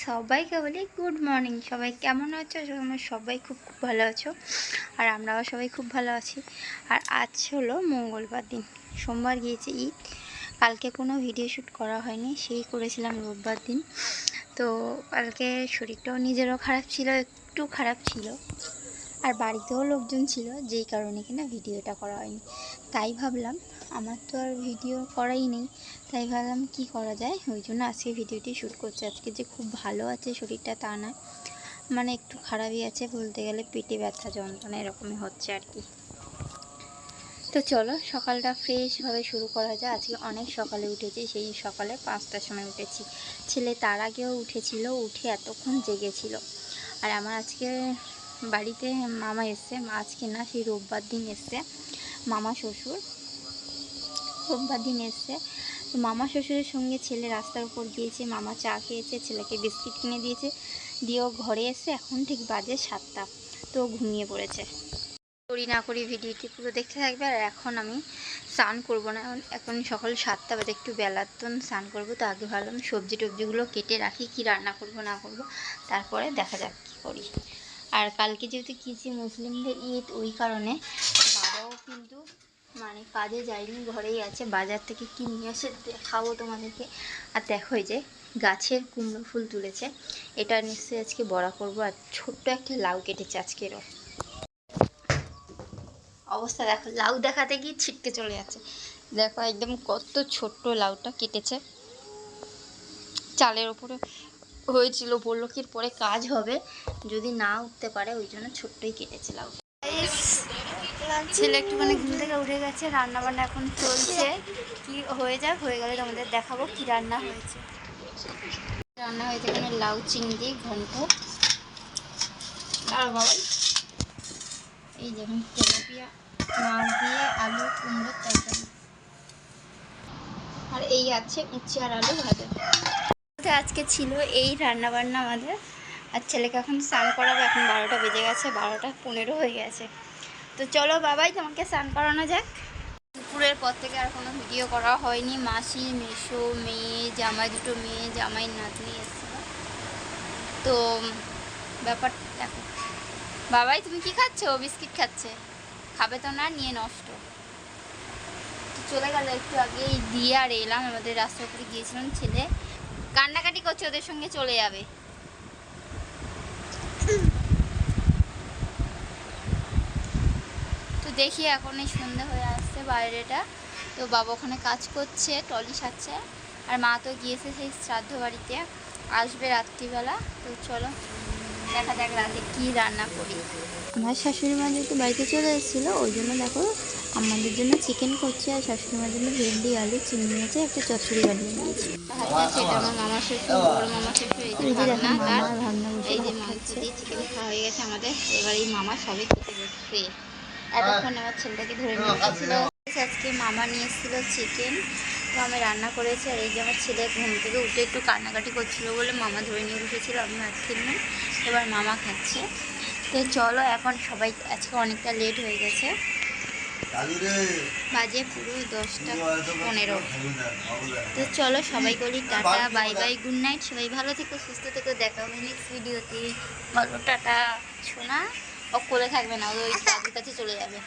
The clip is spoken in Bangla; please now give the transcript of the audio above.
সবাইকে বলি গুড মর্নিং সবাই কেমন আছো? আমরা সবাই খুব খুব ভালো আছো। আর আমরাও সবাই খুব ভালো আছি। আর আজ হলো মঙ্গলবার দিন। সোমবার গিয়েছে ঈদ। কালকে কোনো ভিডিও শ্যুট করা হয়নি, সেই করেছিলাম রোববার দিন। তো কালকে শরীরটাও নিজেরও খারাপ ছিল, একটু খারাপ ছিল। আর বাড়িতেও লোকজন ছিল, যেই কারণে কিনা ভিডিওটা করা হয়নি। তাই ভাবলাম, আমার তো আর ভিডিও করাই নেই, তাই ভাবলাম কি করা যায়? ওই জন্য আজকে ভিডিওটি শ্যুট করছি। আজকে যে খুব ভালো আছে শরীরটা তা না মানে একটু খারাপই আছে বলতে গেলে পেটে ব্যথা, যন্ত্রণা এরকমই হচ্ছে আর কি। তো চলো, সকালটা ফ্রেশভাবে শুরু করা যায় আজকে অনেক সকালে উঠেছি, সেই সকালে পাঁচটার সময় উঠেছি। ছেলে তার আগেও উঠেছিল, উঠে এতক্ষণ জেগেছিল। আর আমার আজকে বাড়িতে মামা এসছে। আজকে না, সেই রোববার দিন এসছে। মামা শ্বশুর। রোববার দিন এসছে। তো মামা শ্বশুরের সঙ্গে ছেলে রাস্তার উপর গিয়েছে, মামা চা খেয়েছে, ছেলেকে বিস্কিট কিনে দিয়েছে। দিয়েও ঘরে এসে এখন ঠিক বাজে সাতটা। তো ঘুমিয়ে পড়েছে। করি না করি ভিডিওটি পুরো দেখতে থাকবে। আর এখন আমি স্নান করব না। এখন সকাল সাতটা বাজে, একটু বেলার তন স্নান করব। তো আগে ভাবলাম সবজি টবজিগুলো কেটে রাখি, কি রান্না করব না করব। তারপরে দেখা যাক কী করি। আর কালকে যেহেতু কিছু মুসলিমদের ঈদ, ওই কারণে বাবাও কিন্তু মানে কাজে যায়নি, ঘরেই আছে। বাজার থেকে কি নিয়ে এসে দেখাবো তোমাদেরকে। আর দেখো যে গাছের কুমড়ো ফুল তুলেছে। এটা নিশ্চয়ই আজকে বড়া করব। আর ছোট্ট একটা লাউ কেটেছে আজকেরও অবস্থা দেখো, লাউ দেখাতে গিয়ে ছিটকে চলে যাচ্ছে। দেখো একদম কত ছোট্ট লাউটা কেটেছে। চালের ওপরে হয়েছিল বলল কি পরে কাজ হবে। যদি না উঠতে পারে ওই জন্য ছোট্টই কেটেছিলাম। ছেলে একটুখানি ঘুম থেকে উঠে গেছে রান্না বান্না এখন চলছে। কি হয়ে যাক হয়ে গেলে তোমাদের দেখাবো কি রান্না হয়েছে। রান্না হয়েছে এখানে লাউ চিংড়ি ঘন্ট। আর বাবা এই তেলাপিয়া মাছ দিয়ে আলু কুমড়োর তরকারি। আর এই আছে উচ্ছে আর আলু ভাজা। আজকে ছিল এই রান্না বান্না আমাদের। আর ছেলেকে এখন স্নান করাবো, এখন বারোটা বেজে গেছে, বারোটা পনেরো হয়ে গেছে। তো চলো বাবাই, তোমাকে স্নান করানো যাক। দুপুরের পর থেকে আর কোনো ভিডিও করা হয়নি। মাসি, মেশো, মেয়ে, জামাই, দুটো মেয়ে, জামাই, নাতনি এসেছিল। তো ব্যাপার, দেখো। বাবাই, তুমি কি খাচ্ছো? বিস্কিট খাচ্ছে। খাবে তো না, নিয়ে নষ্ট। চলে গেল একটু আগে দিয়ে আর এলাম, আমাদের রাস্তার উপরে গিয়েছিলাম ছেলে। কান্নাকাটি করছে, ওদের সঙ্গে চলে যাবে। তো দেখি এখন এই সন্ধ্যা হয়ে আসছে বাইরেটা। তো বাবা ওখানে কাজ করছে টলি সাচ্ছে আর মা তো গিয়েছে সেই শ্রাদ্ধ বাড়িতে। আসবে রাত্রিবেলা। তো চলো। দেখা যাক রাতে কী রান্না করি। আমার শাশুড়ি মা যেহেতু বাড়িতে চলে এসেছিল ওই জন্য দেখো আমাদের জন্য চিকেন করছে আর শাশুড়ি মার জন্য ভেন্ডি আলু চিনি আছে একটা চচ্চড়ি বানিয়ে দিয়েছি সেটা আমার মামা শ্বশুর বড় মামা শ্বশুর এই যে রান্না এই যে মাংস দিয়ে চিকেন খাওয়া হয়ে গেছে আমাদের। এবার এই মামা সবে খেতে বসছে এতক্ষণ আমার ছেলেটাকে ধরে নিয়ে এসেছিল। আজকে মামা নিয়ে এসেছিল চিকেন তো আমি রান্না করেছি আর এই যে আমার ছেলে ঘুম থেকে উঠে একটু কান্নাকাটি করছিল বলে মামা ধরে নিয়ে বসেছিল আমি ভাত খেলাম এবার মামা খাচ্ছে। তো চলো এখন সবাই আজকে অনেকটা লেট হয়ে গেছে। বাজে পুরো দশটা পনেরো। তো চলো সবাই করি tata bye bye good night সবাই ভালো থেকো সুস্থ থেকো। দেখা হবে নেক্সট ভিডিওতে বলো টাটা শোনা ও কোলে থাকবে না ওই দাদুর কাছে চলে যাবে।